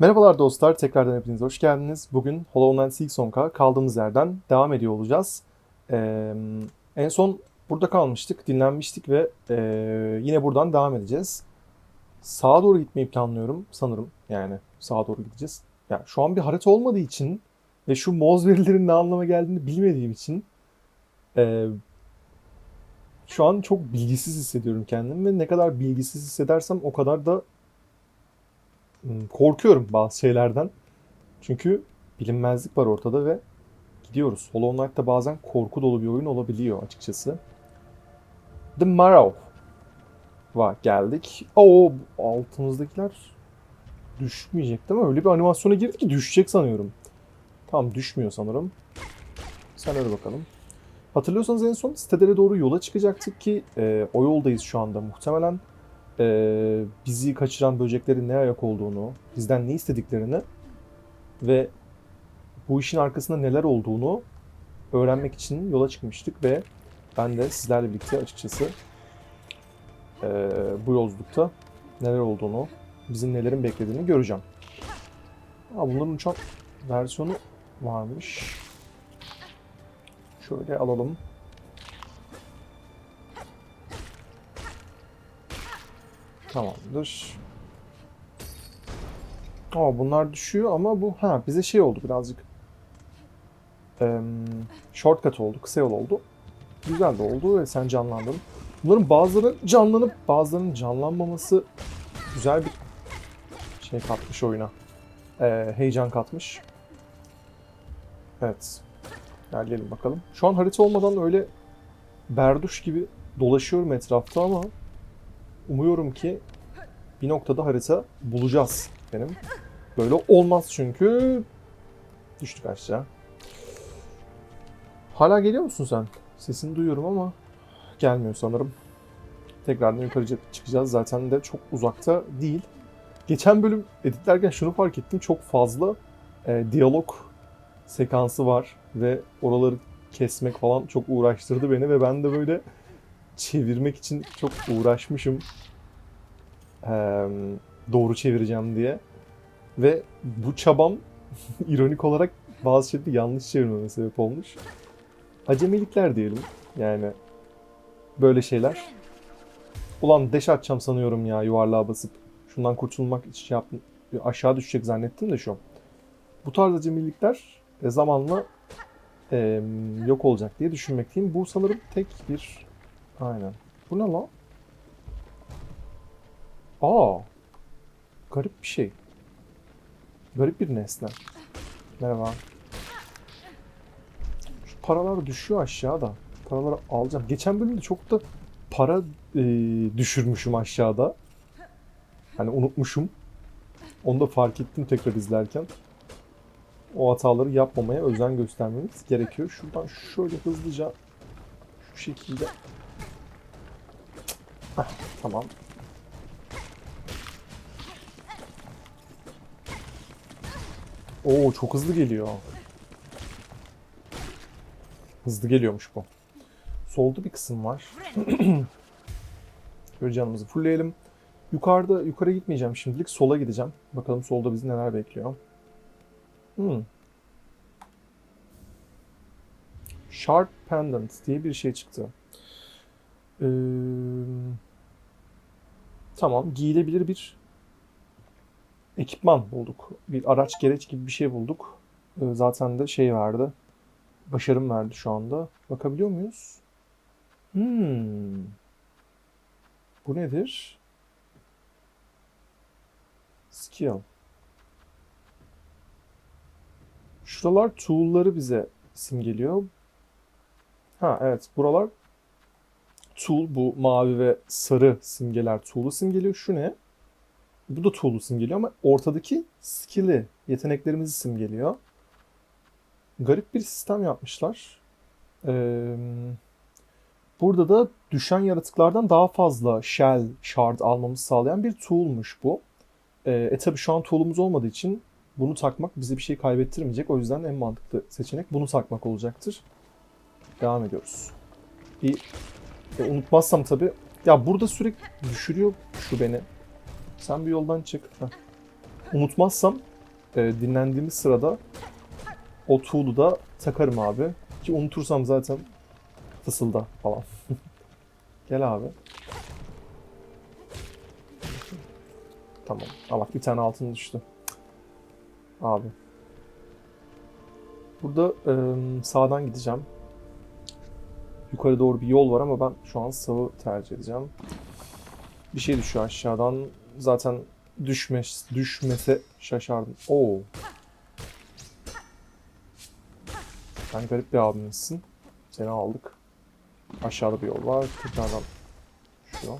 Merhabalar dostlar, tekrardan hepiniz hoş geldiniz. Bugün Hollow Knight Silksong'a kaldığımız yerden devam ediyor olacağız. Ee, en son burada kalmıştık, dinlenmiştik ve ee, yine buradan devam edeceğiz. Sağa doğru gitmeyi planlıyorum sanırım. Yani sağa doğru gideceğiz. Yani şu an bir harita olmadığı için ve şu moz verilerin ne anlama geldiğini bilmediğim için ee, şu an çok bilgisiz hissediyorum kendimi ve ne kadar bilgisiz hissedersem o kadar da korkuyorum bazı şeylerden. Çünkü bilinmezlik var ortada ve gidiyoruz. Hollow Knight da bazen korku dolu bir oyun olabiliyor açıkçası. The Marrow. Va geldik. Oo altımızdakiler düşmeyecek değil mi? Öyle bir animasyona girdi ki düşecek sanıyorum. Tamam düşmüyor sanırım. Sen öyle bakalım. Hatırlıyorsanız en son sitelere doğru yola çıkacaktık ki e, o yoldayız şu anda muhtemelen e, bizi kaçıran böceklerin ne ayak olduğunu, bizden ne istediklerini ve bu işin arkasında neler olduğunu öğrenmek için yola çıkmıştık ve ben de sizlerle birlikte açıkçası e, bu yolculukta neler olduğunu, bizim nelerin beklediğini göreceğim. Aa, bunların uçak versiyonu varmış. Şöyle alalım. Tamamdır. Aa, bunlar düşüyor ama bu ha bize şey oldu birazcık. Eee shortcut oldu, kısa yol oldu. Güzel de oldu ve sen canlandın. Bunların bazıları canlanıp bazılarının canlanmaması güzel bir şey katmış oyuna. Eee, heyecan katmış. Evet. İlerleyelim bakalım. Şu an harita olmadan öyle berduş gibi dolaşıyorum etrafta ama umuyorum ki bir noktada harita bulacağız benim. Böyle olmaz çünkü düştük aşağı. Hala geliyor musun sen? Sesini duyuyorum ama gelmiyor sanırım. Tekrardan yukarı çıkacağız. Zaten de çok uzakta değil. Geçen bölüm editlerken şunu fark ettim. Çok fazla e, diyalog sekansı var ve oraları kesmek falan çok uğraştırdı beni ve ben de böyle çevirmek için çok uğraşmışım. Doğru çevireceğim diye. Ve bu çabam ironik olarak bazı şeyleri yanlış çevirmeme sebep olmuş. Acemilikler diyelim. Yani böyle şeyler. Ulan deş atacağım sanıyorum ya yuvarlığa basıp. Şundan kurtulmak için şey yaptım. Aşağı düşecek zannettim de şu. Bu tarz acemilikler e, zamanla e, yok olacak diye düşünmekteyim. Bu sanırım tek bir... Aynen. Bu ne lan? Aa. Garip bir şey. Garip bir nesne. Merhaba. Şu paralar düşüyor aşağıda. Paraları alacağım. Geçen bölümde çok da para e, düşürmüşüm aşağıda. Hani unutmuşum. Onu da fark ettim tekrar izlerken. O hataları yapmamaya özen göstermemiz gerekiyor. Şuradan şöyle hızlıca şu şekilde. Heh, tamam. Oo çok hızlı geliyor. Hızlı geliyormuş bu. Solda bir kısım var. Böyle canımızı fullleyelim. Yukarıda yukarı gitmeyeceğim şimdilik. Sola gideceğim. Bakalım solda bizi neler bekliyor. Hmm. Sharp Pendant diye bir şey çıktı. Ee, tamam. Giyilebilir bir ekipman bulduk. Bir araç gereç gibi bir şey bulduk. Ee, zaten de şey verdi. Başarım verdi şu anda. Bakabiliyor muyuz? Hmm. Bu nedir? Skill. Şuralar tool'ları bize simgeliyor. Ha evet buralar tool bu mavi ve sarı simgeler tool'u simgeliyor. Şu ne? Bu da tool'u simgeliyor ama ortadaki skill'i, yeteneklerimizi simgeliyor. Garip bir sistem yapmışlar. Ee, burada da düşen yaratıklardan daha fazla shell, shard almamızı sağlayan bir tool'muş bu. Ee, e tabi şu an tool'umuz olmadığı için bunu takmak bize bir şey kaybettirmeyecek. O yüzden en mantıklı seçenek bunu takmak olacaktır. Devam ediyoruz. Bir e, unutmazsam tabi. Ya burada sürekli düşürüyor şu beni. Sen bir yoldan çık. Heh. Unutmazsam e, dinlendiğimiz sırada o tool'u da takarım abi. Ki unutursam zaten fısılda falan. Gel abi. Tamam. Aa bak bir tane altın düştü. Abi. Burada e, sağdan gideceğim. Yukarı doğru bir yol var ama ben şu an sağı tercih edeceğim. Bir şey düşüyor aşağıdan. Zaten düşmez, düşmese şaşardım. Oo. Sen garip bir abimizsin. Seni aldık. Aşağıda bir yol var. Tekrardan şu.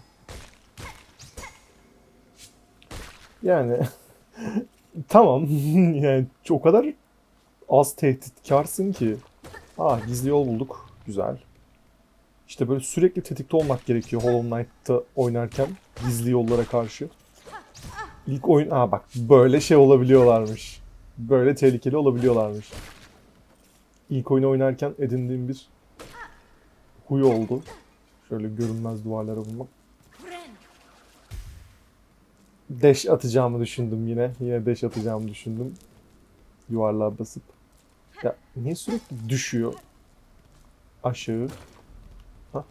Yani tamam yani o kadar az tehditkarsın ki. Aa gizli yol bulduk. Güzel. İşte böyle sürekli tetikte olmak gerekiyor Hollow Knight'ta oynarken gizli yollara karşı. İlk oyun... Aa bak böyle şey olabiliyorlarmış. Böyle tehlikeli olabiliyorlarmış. İlk oyunu oynarken edindiğim bir huy oldu. Şöyle görünmez duvarlara vurmak. Deş atacağımı düşündüm yine. Yine deş atacağımı düşündüm. Yuvarlığa basıp. Ya niye sürekli düşüyor? Aşağı. Hah.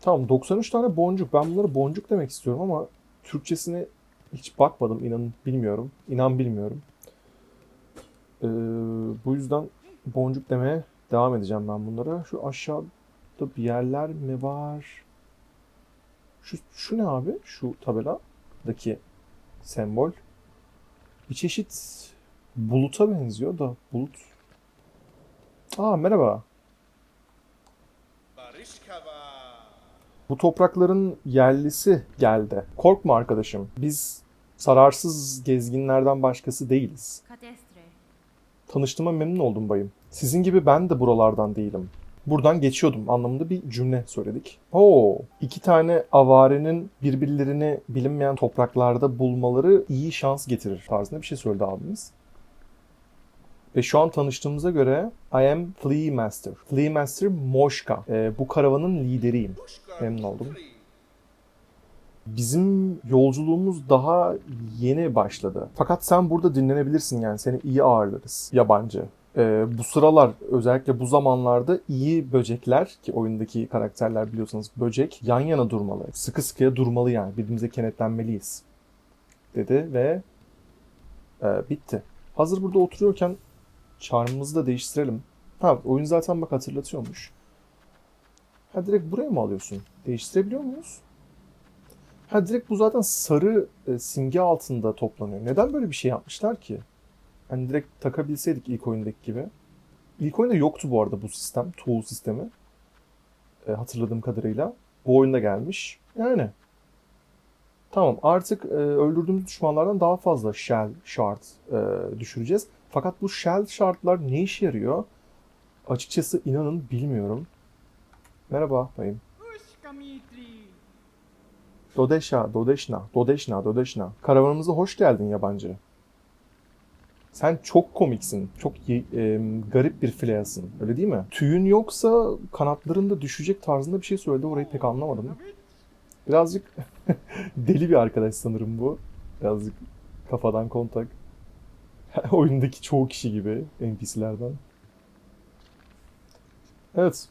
Tamam 93 tane boncuk. Ben bunları boncuk demek istiyorum ama Türkçesine hiç bakmadım. İnanın bilmiyorum. İnan bilmiyorum. Ee, bu yüzden boncuk demeye devam edeceğim ben bunlara. Şu aşağıda bir yerler mi var? Şu, şu ne abi? Şu tabeladaki sembol. Bir çeşit buluta benziyor da bulut. Aa merhaba. Bu toprakların yerlisi geldi. Korkma arkadaşım. Biz zararsız gezginlerden başkası değiliz. Tanıştığıma memnun oldum bayım. Sizin gibi ben de buralardan değilim. Buradan geçiyordum anlamında bir cümle söyledik. Oo, iki tane avarenin birbirlerini bilinmeyen topraklarda bulmaları iyi şans getirir tarzında bir şey söyledi abimiz. Ve şu an tanıştığımıza göre I am Flea Master. Flea Master Moşka. Ee, bu karavanın lideriyim. Memnun oldum. Bizim yolculuğumuz daha yeni başladı. Fakat sen burada dinlenebilirsin yani seni iyi ağırlarız yabancı. Ee, bu sıralar özellikle bu zamanlarda iyi böcekler ki oyundaki karakterler biliyorsanız böcek yan yana durmalı. Sıkı sıkıya durmalı yani birbirimize kenetlenmeliyiz dedi ve e, bitti. Hazır burada oturuyorken charm'ımızı da değiştirelim. Ha oyun zaten bak hatırlatıyormuş. Ha direkt buraya mı alıyorsun? Değiştirebiliyor muyuz? Ha direkt bu zaten sarı e, simge altında toplanıyor. Neden böyle bir şey yapmışlar ki? Hani direkt takabilseydik ilk oyundaki gibi. İlk oyunda yoktu bu arada bu sistem. Tool sistemi. E, hatırladığım kadarıyla. Bu oyunda gelmiş. Yani. Tamam artık e, öldürdüğümüz düşmanlardan daha fazla shell shard e, düşüreceğiz. Fakat bu shell shardlar ne işe yarıyor? Açıkçası inanın bilmiyorum. Merhaba bayım. Dodeşa, Dodeşna, Dodeşna, Dodeşna. Karavanımıza hoş geldin yabancı. Sen çok komiksin. Çok e, garip bir fileasın. Öyle değil mi? Tüyün yoksa kanatların da düşecek tarzında bir şey söyledi. Orayı pek anlamadım. Birazcık deli bir arkadaş sanırım bu. Birazcık kafadan kontak. Oyundaki çoğu kişi gibi NPC'lerden. Evet.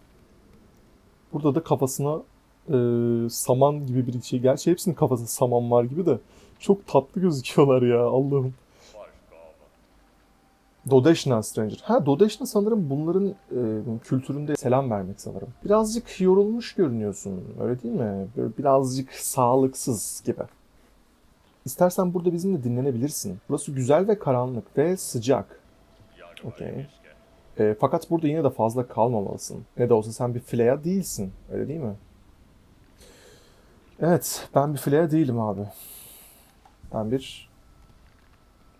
Burada da kafasına e, saman gibi bir şey. Gerçi hepsinin kafasında saman var gibi de. Çok tatlı gözüküyorlar ya Allah'ım. Dodeşna Stranger. Ha Dodeşna sanırım bunların e, kültüründe selam vermek sanırım. Birazcık yorulmuş görünüyorsun. Öyle değil mi? Böyle birazcık sağlıksız gibi. İstersen burada bizimle dinlenebilirsin. Burası güzel ve karanlık ve sıcak. Okey. E, fakat burada yine de fazla kalmamalısın. Ne de olsa sen bir filea değilsin. Öyle değil mi? Evet, ben bir filea değilim abi. Ben bir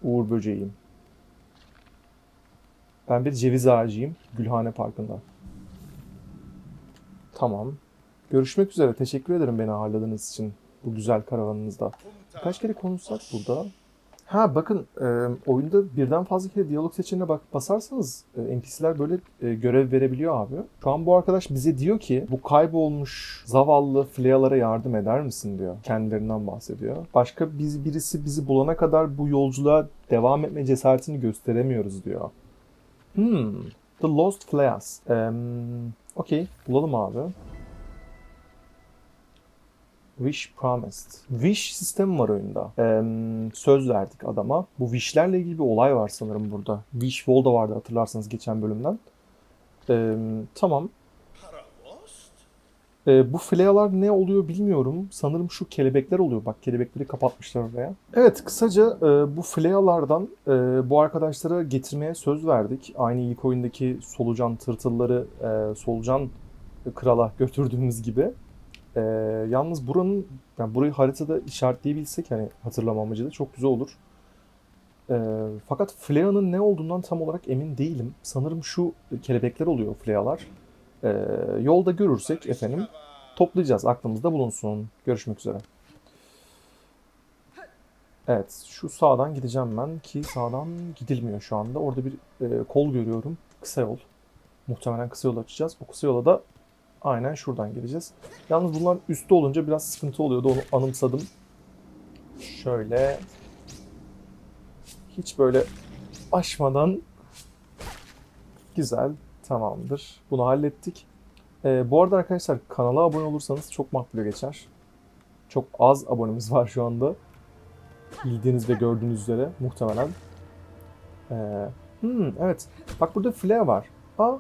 uğur böceğiyim. Ben bir ceviz ağacıyım Gülhane Parkı'nda. Tamam. Görüşmek üzere. Teşekkür ederim beni ağırladığınız için bu güzel karavanınızda. Kaç kere konuşsak burada? Ha bakın e, oyunda birden fazla kere diyalog seçeneğine bak basarsanız e, NPC'ler böyle e, görev verebiliyor abi. Şu an bu arkadaş bize diyor ki bu kaybolmuş zavallı Flea'lara yardım eder misin diyor. Kendilerinden bahsediyor. Başka biz birisi bizi bulana kadar bu yolculuğa devam etme cesaretini gösteremiyoruz diyor. Hmm. The Lost Fleas. Um, Okey. Bulalım abi. Wish Promised. Wish sistemi var oyunda. Ee, söz verdik adama. Bu wishlerle ilgili bir olay var sanırım burada. Wish Wall da vardı hatırlarsanız geçen bölümden. Ee, tamam. Ee, bu flealar ne oluyor bilmiyorum. Sanırım şu kelebekler oluyor. Bak kelebekleri kapatmışlar oraya. Evet kısaca e, bu flealardan e, bu arkadaşlara getirmeye söz verdik. Aynı ilk oyundaki solucan tırtılları e, solucan krala götürdüğümüz gibi. Ee, yalnız buranın, yani burayı haritada işaretleyebilsek hani hatırlama amacıyla çok güzel olur. Ee, fakat Flea'nın ne olduğundan tam olarak emin değilim. Sanırım şu kelebekler oluyor Flea'lar. Ee, yolda görürsek efendim toplayacağız. Aklımızda bulunsun. Görüşmek üzere. Evet, şu sağdan gideceğim ben ki sağdan gidilmiyor şu anda. Orada bir e, kol görüyorum. Kısa yol. Muhtemelen kısa yol açacağız. O kısa yola da Aynen şuradan gireceğiz. Yalnız bunlar üstte olunca biraz sıkıntı oluyordu. Onu anımsadım. Şöyle. Hiç böyle aşmadan. Güzel. Tamamdır. Bunu hallettik. Ee, bu arada arkadaşlar kanala abone olursanız çok makbule geçer. Çok az abonemiz var şu anda. Bildiğiniz ve gördüğünüz üzere muhtemelen. Ee, hmm, evet. Bak burada flare var. Aa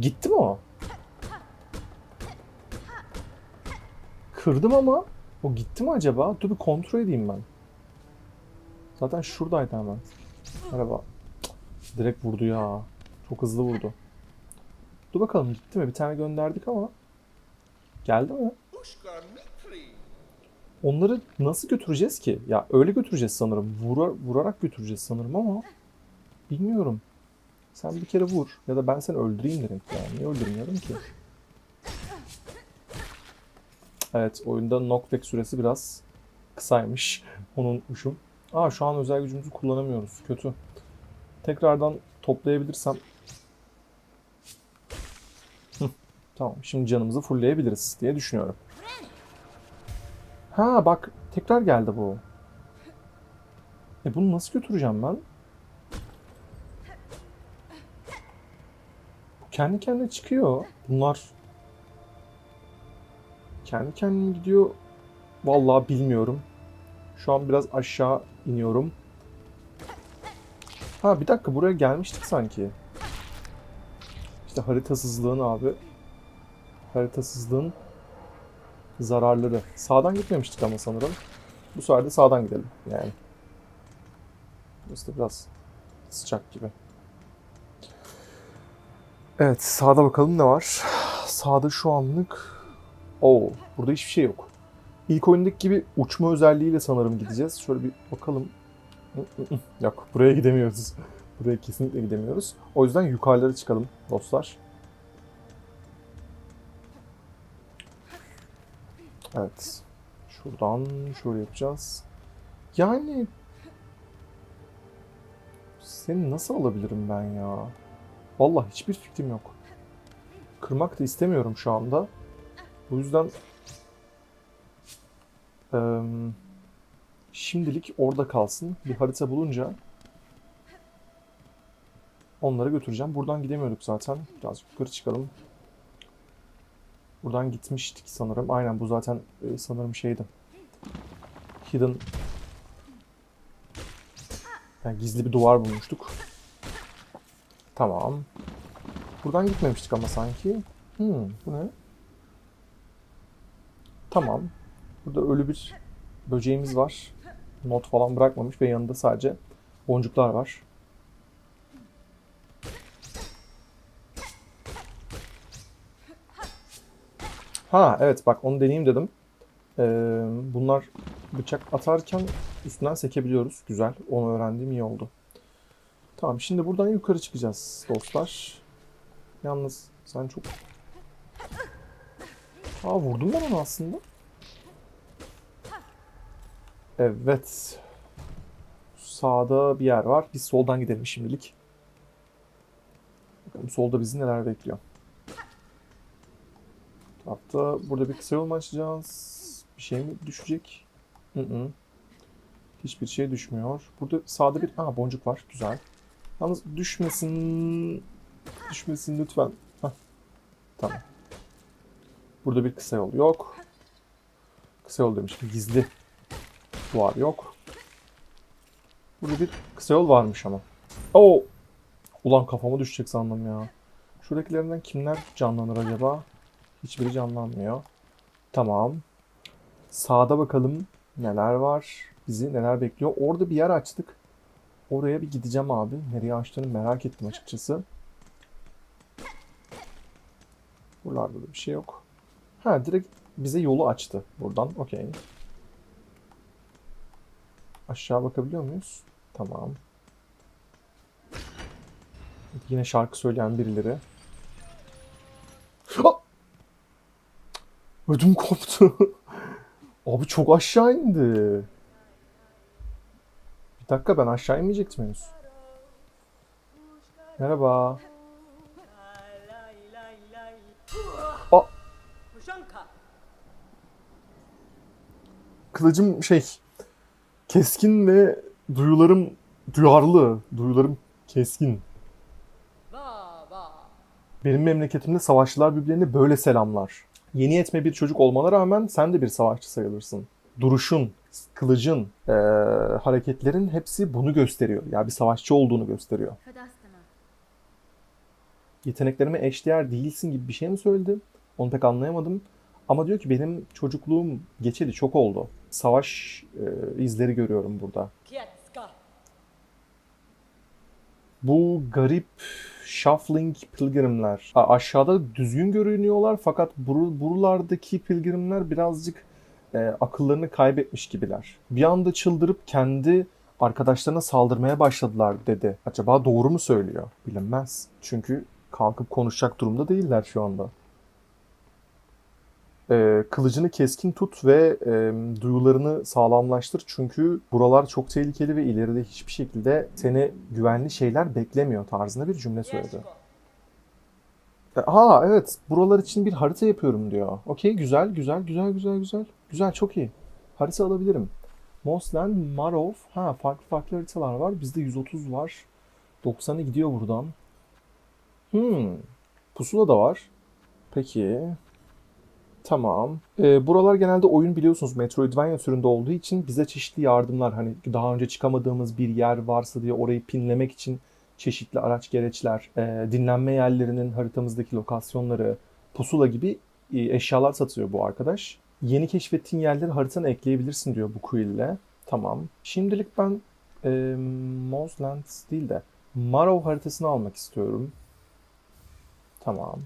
gitti mi o? Kırdım ama o gitti mi acaba? Dur bir kontrol edeyim ben. Zaten şuradaydı hemen. Cık, Direkt vurdu ya. Çok hızlı vurdu. Dur bakalım gitti mi? Bir tane gönderdik ama. Geldi mi? Onları nasıl götüreceğiz ki? Ya öyle götüreceğiz sanırım. Vura, vurarak götüreceğiz sanırım ama bilmiyorum. Sen bir kere vur ya da ben seni öldüreyim direkt ya. Niye öldürmüyorum ki? Evet oyunda knockback süresi biraz kısaymış. Onu unutmuşum. Aa şu an özel gücümüzü kullanamıyoruz. Kötü. Tekrardan toplayabilirsem. Tamam şimdi canımızı fullleyebiliriz diye düşünüyorum. Ha bak tekrar geldi bu. E bunu nasıl götüreceğim ben? Kendi kendine çıkıyor. Bunlar kendi kendine gidiyor. Vallahi bilmiyorum. Şu an biraz aşağı iniyorum. Ha bir dakika buraya gelmiştik sanki. İşte haritasızlığın abi. Haritasızlığın zararları. Sağdan gitmemiştik ama sanırım. Bu sefer de sağdan gidelim yani. Burası da biraz sıcak gibi. Evet sağda bakalım ne var. Sağda şu anlık... Oo burada hiçbir şey yok. İlk oyundaki gibi uçma özelliğiyle sanırım gideceğiz. Şöyle bir bakalım. Yok buraya gidemiyoruz. Buraya kesinlikle gidemiyoruz. O yüzden yukarılara çıkalım dostlar. Evet. Şuradan şöyle yapacağız. Yani seni nasıl alabilirim ben ya? Vallahi hiçbir fikrim yok. Kırmak da istemiyorum şu anda. Bu yüzden eee, şimdilik orada kalsın. Bir harita bulunca onları götüreceğim. Buradan gidemiyorduk zaten. Biraz yukarı çıkalım. Buradan gitmiştik sanırım. Aynen bu zaten sanırım şeydi. Hidden yani gizli bir duvar bulmuştuk. Tamam. Buradan gitmemiştik ama sanki. Hmm, bu ne? Tamam. Burada ölü bir böceğimiz var. Not falan bırakmamış ve yanında sadece boncuklar var. Ha evet bak onu deneyeyim dedim. Ee, bunlar bıçak atarken üstünden sekebiliyoruz. Güzel. Onu öğrendiğim iyi oldu. Tamam şimdi buradan yukarı çıkacağız dostlar. Yalnız sen çok... Aa vurdum ben onu aslında. Evet. Sağda bir yer var. Biz soldan gidelim şimdilik. Bakalım solda bizi neler bekliyor. Hatta burada bir kısa yol mu açacağız? Bir şey mi düşecek? Hı hı. Hiçbir şey düşmüyor. Burada sağda bir... Aa boncuk var. Güzel. Yalnız düşmesin. Düşmesin lütfen. Hah. Tamam. Burada bir kısa yol yok. Kısa yol demiştim. Gizli duvar yok. Burada bir kısa yol varmış ama. Oo! Ulan kafama düşecek sandım ya. Şuradakilerinden kimler canlanır acaba? Hiçbiri canlanmıyor. Tamam. Sağda bakalım neler var. Bizi neler bekliyor. Orada bir yer açtık. Oraya bir gideceğim abi. Nereye açtığını merak ettim açıkçası. Buralarda da bir şey yok. Ha direkt bize yolu açtı buradan. Okey. Aşağı bakabiliyor muyuz? Tamam. Yine şarkı söyleyen birileri. Ödüm koptu. Abi çok aşağı indi. Bir dakika ben aşağı inmeyecektim henüz. Merhaba. Aa, kılıcım şey keskin ve duyularım duyarlı. Duyularım keskin. Benim memleketimde savaşçılar birbirlerini böyle selamlar. Yeni yetme bir çocuk olmana rağmen sen de bir savaşçı sayılırsın. Duruşun, kılıcın, eee, hareketlerin hepsi bunu gösteriyor. Ya bir savaşçı olduğunu gösteriyor. Yeteneklerime eşdeğer değilsin gibi bir şey mi söyledi? Onu pek anlayamadım. Ama diyor ki benim çocukluğum geçeli çok oldu. Savaş eee, izleri görüyorum burada. Bu garip shuffling pilgrimler. Aşağıda düzgün görünüyorlar fakat buru- buralardaki pilgrimler birazcık e, akıllarını kaybetmiş gibiler. Bir anda çıldırıp kendi arkadaşlarına saldırmaya başladılar dedi. Acaba doğru mu söylüyor? Bilinmez. Çünkü kalkıp konuşacak durumda değiller şu anda. E, kılıcını keskin tut ve e, duyularını sağlamlaştır. Çünkü buralar çok tehlikeli ve ileride hiçbir şekilde seni güvenli şeyler beklemiyor tarzında bir cümle söyledi. E, Aa evet buralar için bir harita yapıyorum diyor. Okey güzel güzel güzel güzel güzel. Güzel çok iyi. Harita alabilirim. Mosland, Marov. Ha farklı farklı haritalar var. Bizde 130 var. 90'ı gidiyor buradan. Hmm. Pusula da var. Peki. Tamam. Ee, buralar genelde oyun biliyorsunuz Metroidvania türünde olduğu için bize çeşitli yardımlar hani daha önce çıkamadığımız bir yer varsa diye orayı pinlemek için çeşitli araç gereçler, e, dinlenme yerlerinin haritamızdaki lokasyonları, pusula gibi e, eşyalar satıyor bu arkadaş. Yeni keşfettiğin yerleri haritana ekleyebilirsin diyor bu quill'le. Tamam. Şimdilik ben e, Mosland değil de Marov haritasını almak istiyorum. Tamam.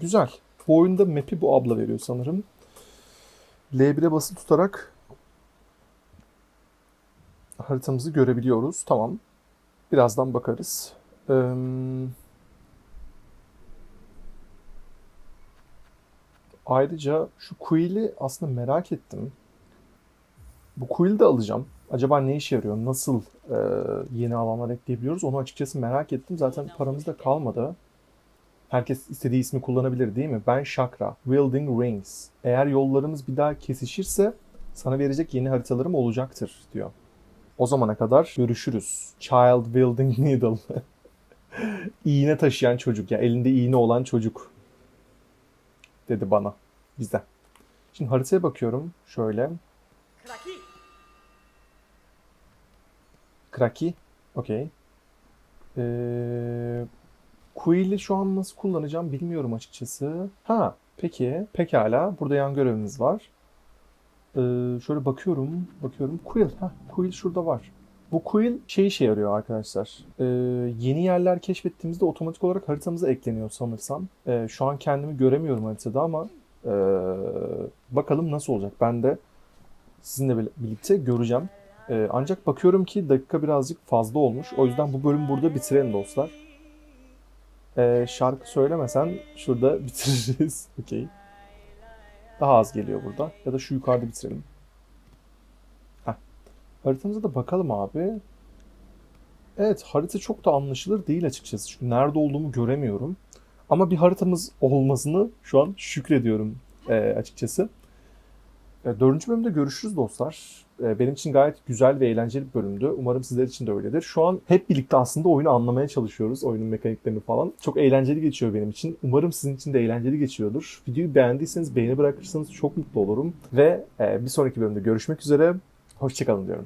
Güzel. Bu oyunda map'i bu abla veriyor sanırım. L1'e basılı tutarak haritamızı görebiliyoruz. Tamam. Birazdan bakarız. Eee, ayrıca şu Quill'i aslında merak ettim. Bu Quill'i de alacağım. Acaba ne işe yarıyor? Nasıl eee, yeni alanlar ekleyebiliyoruz? Onu açıkçası merak ettim. Zaten paramız da kalmadı. Herkes istediği ismi kullanabilir değil mi? Ben Shakra. Wielding Rings. Eğer yollarımız bir daha kesişirse sana verecek yeni haritalarım olacaktır diyor. O zamana kadar görüşürüz. Child wielding needle. iğne taşıyan çocuk ya elinde iğne olan çocuk. Dedi bana. Bize. Şimdi haritaya bakıyorum. Şöyle. Kraki! Kraki. Okey. Ee, Quill'i şu an nasıl kullanacağım bilmiyorum açıkçası. Ha, peki. Pekala. Burada yan görevimiz var. Ee, şöyle bakıyorum. Bakıyorum. Quill. Ha, Quill şurada var. Bu Quill şey işe yarıyor arkadaşlar. Ee, yeni yerler keşfettiğimizde otomatik olarak haritamıza ekleniyor sanırsam. Ee, şu an kendimi göremiyorum haritada ama ee, bakalım nasıl olacak. Ben de sizinle bir- birlikte göreceğim. Ee, ancak bakıyorum ki dakika birazcık fazla olmuş. O yüzden bu bölümü burada bitirelim dostlar. Ee, şarkı söylemesen şurada bitiririz. Okey. Daha az geliyor burada. Ya da şu yukarıda bitirelim. Heh. Haritamıza da bakalım abi. Evet harita çok da anlaşılır değil açıkçası. Çünkü nerede olduğumu göremiyorum. Ama bir haritamız olmasını şu an şükrediyorum e, açıkçası. E, Dördüncü bölümde görüşürüz dostlar. E, Benim için gayet güzel ve eğlenceli bir bölümdü. Umarım sizler için de öyledir. Şu an hep birlikte aslında oyunu anlamaya çalışıyoruz. Oyunun mekaniklerini falan. Çok eğlenceli geçiyor benim için. Umarım sizin için de eğlenceli geçiyordur. Videoyu beğendiyseniz beğeni bırakırsanız çok mutlu olurum. Ve e, bir sonraki bölümde görüşmek üzere. Hoşçakalın diyorum.